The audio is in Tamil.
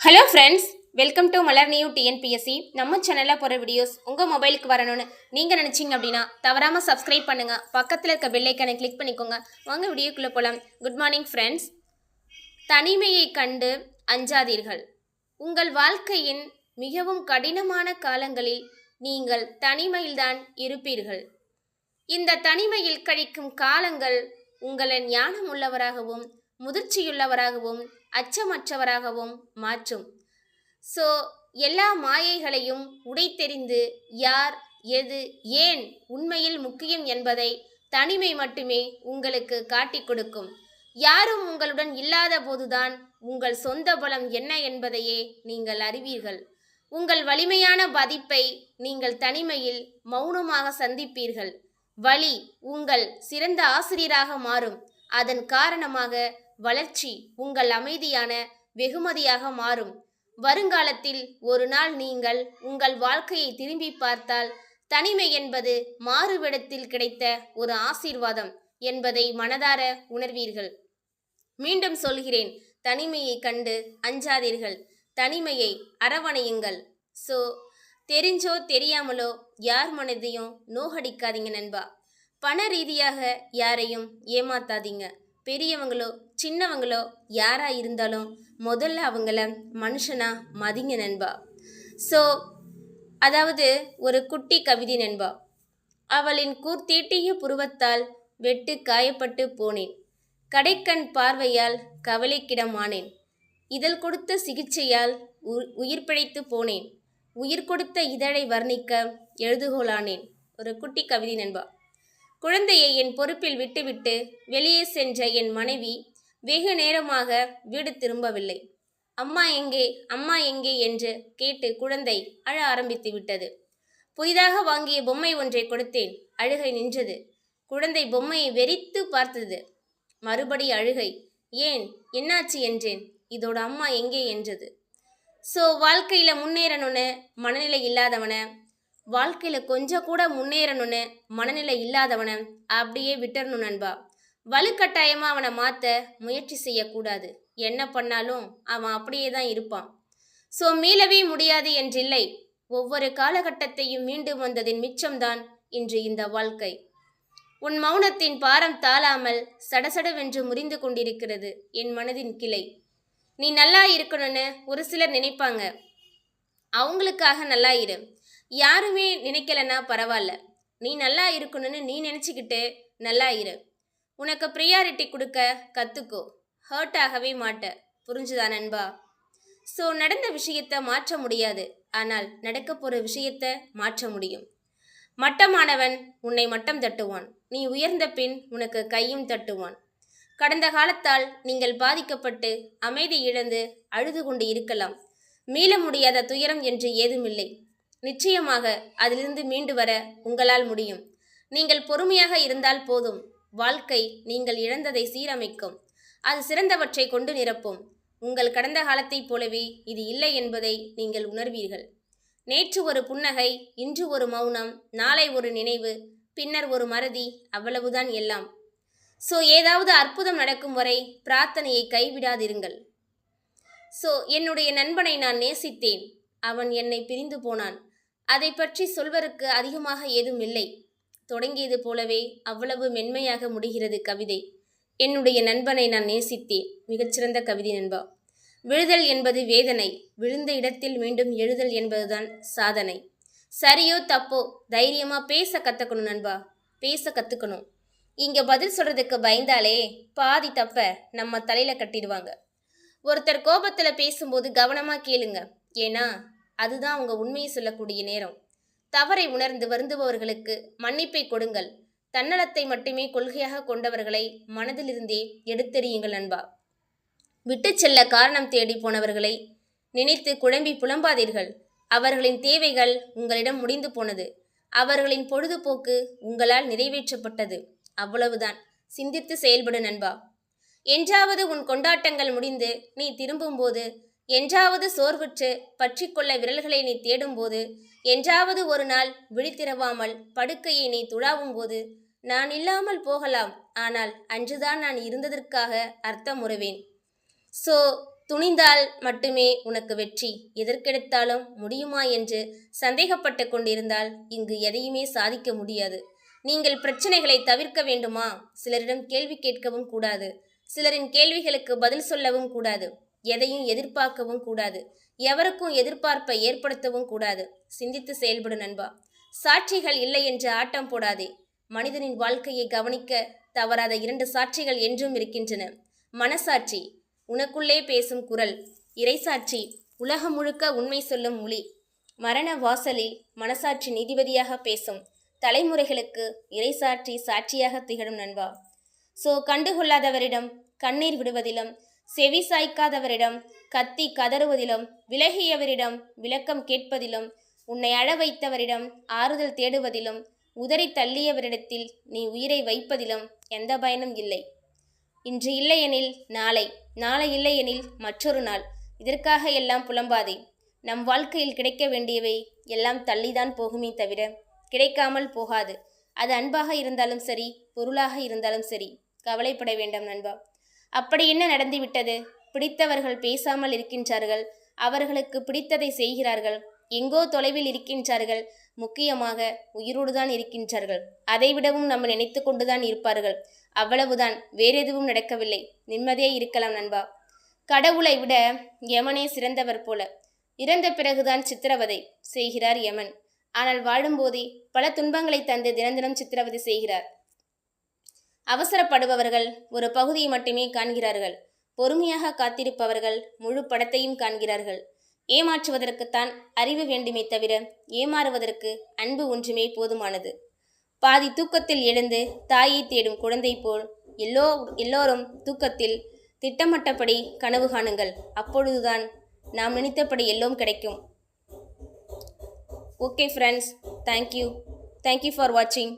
Hello friends welcome to Malar new TNPSC நம்ம சேனலில் போகிற வீடியோஸ் உங்கள் மொபைலுக்கு வரணும்னு நீங்கள் நினச்சிங்க அப்படின்னா தவறாமல் சப்ஸ்கிரைப் பண்ணுங்கள் பக்கத்தில் இருக்க பெல்லைக்கனை கிளிக் பண்ணிக்கோங்க. வாங்க வீடியோக்குள்ளே போகலாம் குட் மார்னிங் ஃப்ரெண்ட்ஸ் தனிமையை கண்டு அஞ்சாதீர்கள். உங்கள் வாழ்க்கையின் மிகவும் கடினமான காலங்களில் நீங்கள் தனிமையில்தான் இருப்பீர்கள். இந்த தனிமையில் கழிக்கும் காலங்கள் உங்களை ஞானம் உள்ளவராகவும் முதிர்ச்சியுள்ளவராகவும் அச்சமற்றவராகவும் மாற்றும். ஸோ எல்லா மாயைகளையும் உடைத்தெறிந்து யார் எது ஏன் உண்மையில் முக்கியம் என்பதை தனிமை மட்டுமே உங்களுக்கு காட்டிக் கொடுக்கும். யாரும் உங்களுடன் இல்லாத போதுதான் உங்கள் சொந்த பலம் என்ன என்பதையே நீங்கள் அறிவீர்கள். உங்கள் வலிமையான பதிப்பை நீங்கள் தனிமையில் மௌனமாக சந்திப்பீர்கள். வலி உங்கள் சிறந்த ஆசிரியராக மாறும். அதன் காரணமாக வளர்ச்சி உங்கள் அமைதியான வெகுமதியாக மாறும். வருங்காலத்தில் ஒரு நாள் நீங்கள் உங்கள் வாழ்க்கையை திரும்பி பார்த்தால் தனிமை என்பது மாறுவிடத்தில் கிடைத்த ஒரு ஆசீர்வாதம் என்பதை மனதார உணர்வீர்கள். மீண்டும் சொல்கிறேன் தனிமையை கண்டு அஞ்சாதீர்கள். தனிமையை அரவணையுங்கள். ஸோ தெரிஞ்சோ தெரியாமலோ யார் மனதையும் நோகடிக்காதீங்க நண்பா. பண ரீதியாக யாரையும் ஏமாத்தாதீங்க. பெரியவங்களோ சின்னவங்களோ யாராக இருந்தாலும் முதல்ல அவங்கள மனுஷனாக மதிங்க நண்பா. ஸோ அதாவது ஒரு குட்டி கவிதை நண்பா. அவளின் கூர்த்தீட்டிய புருவத்தால் வெட்டு காயப்பட்டு போனேன். கடைக்கண் பார்வையால் கவலைக்கிடமானேன் இதழ் கொடுத்த சிகிச்சையால் உ- உயிர் பிழைத்து போனேன். உயிர் கொடுத்த இதழை வர்ணிக்க எழுதுகோளானேன். ஒரு குட்டி கவிதை நண்பா. குழந்தையை என் பொறுப்பில் விட்டுவிட்டு வெளியே சென்ற என் மனைவி வெகு நேரமாக வீடு திரும்பவில்லை. அம்மா எங்கே அம்மா எங்கே என்று கேட்டு குழந்தை அழ ஆரம்பித்து விட்டது. புதிதாக வாங்கிய பொம்மை ஒன்றை கொடுத்தேன். அழுகை நின்றது. குழந்தை பொம்மையை வெறித்து பார்த்தது. மறுபடி அழுகை. ஏன்? என்னாச்சு? என்றேன். இதோட அம்மா எங்கே? என்றது. ஸோ வாழ்க்கையில் முன்னேறணும்னு மனநிலை இல்லாதவனை வாழ்க்கையில் கொஞ்சம் கூட முன்னேறணும்னு மனநிலை இல்லாதவனை அப்படியே விட்டுறணும் நண்பா. வலுக்கட்டாயமாக அவனை மாற்ற முயற்சி செய்யக்கூடாது. என்ன பண்ணாலும் அவன் அப்படியே தான் இருப்பான். ஸோ மீளவே முடியாது என்றில்லை. ஒவ்வொரு காலகட்டத்தையும் மீண்டும் வந்ததின் மிச்சம்தான் இன்று இந்த வாழ்க்கை. உன் மௌனத்தின் பாரம் தாழாமல் சடசடவென்று முறிந்து கொண்டிருக்கிறது என் மனதின் கிளை. நீ நல்லா இருக்கணும்னு ஒரு சிலர் நினைப்பாங்க. அவங்களுக்காக நல்லா இரு. யாருமே நினைக்கலன்னா பரவாயில்ல. நீ நல்லா இருக்கணும்னு நீ நினச்சிக்கிட்டு நல்லா இரு. உனக்கு ப்ரியாரிட்டி கொடுக்க கற்றுக்கோ ஹர்ட் ஆகவே மாட்ட. புரிஞ்சுதா நண்பா? ஸோ நடந்த விஷயத்தை மாற்ற முடியாது. ஆனால் நடக்க போகிற விஷயத்தை மாற்ற முடியும். மட்டமானவன் உன்னை மட்டம் தட்டுவான். நீ உயர்ந்த பின் உனக்கு கையும் தட்டுவான். கடந்த காலத்தால் நீங்கள் பாதிக்கப்பட்டு அமைதி இழந்து அழுது கொண்டு இருக்கலாம். மீள முடியாத துயரம் என்று ஏதுமில்லை. நிச்சயமாக அதிலிருந்து மீண்டு வர உங்களால் முடியும். நீங்கள் பொறுமையாக இருந்தால் போதும். வாழ்க்கை நீங்கள் இழந்ததை சீரமைக்கும். அது சிறந்தவற்றை கொண்டு நிரப்பும். உங்கள் கடந்த காலத்தைப் போலவே இது இல்லை என்பதை நீங்கள் உணர்வீர்கள். நேற்று ஒரு புன்னகை இன்று ஒரு மௌனம் நாளை ஒரு நினைவு பின்னர் ஒரு மறதி அவ்வளவுதான் எல்லாம். ஸோ ஏதாவது அற்புதம் நடக்கும் வரை பிரார்த்தனையை கைவிடாதிருங்கள். ஸோ என்னுடைய நண்பனை நான் நேசித்தேன். அவன் என்னை பிரிந்து போனான். அதை பற்றி சொல்வதற்கு அதிகமாக ஏதும் இல்லை. தொடங்கியது போலவே அவ்வளவு மென்மையாக முடிகிறது கவிதை. என்னுடைய நண்பனை நான் நேசித்தேன். மிகச்சிறந்த கவிதை நண்பா. விழுதல் என்பது வேதனை. விழுந்த இடத்தில் மீண்டும் எழுதல் என்பதுதான் சாதனை. சரியோ தப்போ தைரியமா பேச கத்துக்கணும் நண்பா. பேச கத்துக்கணும். இங்க பதில் சொல்றதுக்கு பயந்தாலே பாதி தப்ப நம்ம தலையில கட்டிடுவாங்க. ஒருத்தர் கோபத்துல பேசும்போது கவனமா கேளுங்க. ஏன்னா அதுதான் அவங்க உண்மையை சொல்லக்கூடிய நேரம். தவறை உணர்ந்து வருந்துபவர்களுக்கு மன்னிப்பை கொடுங்கள். தன்னலத்தை மட்டுமே கொள்கையாக கொண்டவர்களை மனதிலிருந்தே எடுத்தெறியுங்கள் அன்பா விட்டுச் செல்ல காரணம் தேடி போனவர்களை நினைத்து குழம்பி புலம்பாதீர்கள். அவர்களின் தேவைகள் உங்களிடம் முடிந்து போனது. அவர்களின் பொழுதுபோக்கு உங்களால் நிறைவேற்றப்பட்டது. அவ்வளவுதான். சிந்தித்து செயல்படு நண்பா. என்றாவது உன் கொண்டாட்டங்கள் முடிந்து நீ திரும்பும்போது என்றாவது சோர்வுற்று பற்றிக்கொள்ள விரல்களை நீ தேடும்போது என்றாவது ஒரு நாள் விழித்திரவாமல் படுக்கையை நீ துழாவும் போது நான் இல்லாமல் போகலாம் ஆனால் அன்றுதான் நான் இருந்ததற்காக அர்த்தம் உறுவேன். ஸோ துணிந்தால் மட்டுமே உனக்கு வெற்றி. எதற்கெடுத்தாலும் முடியுமா என்று சந்தேகப்பட்டு கொண்டிருந்தால் இங்கு எதையுமே சாதிக்க முடியாது. நீங்கள் பிரச்சனைகளை தவிர்க்க வேண்டுமா? சிலரிடம் கேள்வி கேட்கவும் கூடாது. சிலரின் கேள்விகளுக்கு பதில் சொல்லவும் கூடாது. எதையும் எதிர்பார்க்கவும் கூடாது. எவருக்கும் எதிர்பார்ப்பை ஏற்படுத்தவும் கூடாது. சிந்தித்து செயல்படு நண்பா. சாட்சிகள் இல்லை என்று ஆட்டம் போடாதே. மனிதனின் வாழ்க்கையை கவனிக்க தவறாத இரண்டு சாட்சிகள் என்றும் இருக்கின்றன. மனசாட்சி உனக்குள்ளே பேசும் குரல். இறைசாட்சி உலகம் முழுக்க உண்மை சொல்லும் மொழி. மரண வாசலில் மனசாட்சி நீதிபதியாக பேசும். தலைமுறைகளுக்கு இறைசாட்சி சாட்சியாக திகழும் நண்பா. சோ கண்டுகொள்ளாதவரிடம் கண்ணீர் விடுவதிலும் செவி சாய்க்காதவரிடம் கத்தி கதறுவதிலும் விலகியவரிடம் விளக்கம் கேட்பதிலும் உன்னை அழ வைத்தவரிடம் ஆறுதல் தேடுவதிலும் உதறி தள்ளியவரிடத்தில் நீ உயிரை வைப்பதிலும் எந்த பயனும் இல்லை. இன்று இல்லையெனில் நாளை நாளை இல்லையெனில் மற்றொரு நாள். இதற்காக எல்லாம் புலம்பாதே. நம் வாழ்க்கையில் கிடைக்க வேண்டியவை எல்லாம் தள்ளிதான் போகுமே தவிர கிடைக்காமல் போகாது. அது அன்பாக இருந்தாலும் சரி பொருளாக இருந்தாலும் சரி. கவலைப்பட வேண்டாம் நண்பா. அப்படி என்ன நடந்துவிட்டது? பிடித்தவர்கள் பேசாமல் இருக்கின்றார்கள். அவர்களுக்கு பிடித்ததை செய்கிறார்கள். எங்கோ தொலைவில் இருக்கின்றார்கள். முக்கியமாக உயிரோடு தான் இருக்கின்றார்கள். அதைவிடவும் நம்ம நினைத்து கொண்டுதான் இருப்பார்கள். அவ்வளவுதான். வேறெதுவும் நடக்கவில்லை. நிம்மதியே இருக்கலாம் நண்பா. கடவுளை விட யமனே சிறந்தவர் போல. இறந்த பிறகுதான் சித்திரவதை செய்கிறார் யமன். ஆனால் வாழும்போதே பல துன்பங்களை தந்து தினம் தினம் சித்திரவதை செய்கிறார். அவசரப்படுபவர்கள் ஒரு பகுதியை மட்டுமே காண்கிறார்கள். பொறுமையாக காத்திருப்பவர்கள் முழு படத்தையும் காண்கிறார்கள். ஏமாற்றுவதற்குத்தான் அறிவு வேண்டுமே தவிர ஏமாறுவதற்கு அன்பு ஒன்றுமே போதுமானது. பாதி தூக்கத்தில் எழுந்து தாயை தேடும் குழந்தை போல் எல்லோ எல்லோரும் தூக்கத்தில் திட்டமிட்டபடி கனவு காணுங்கள். அப்பொழுதுதான் நாம் நினைத்தபடி எல்லாம் கிடைக்கும். Okay friends thank you thank you for வாட்சிங்.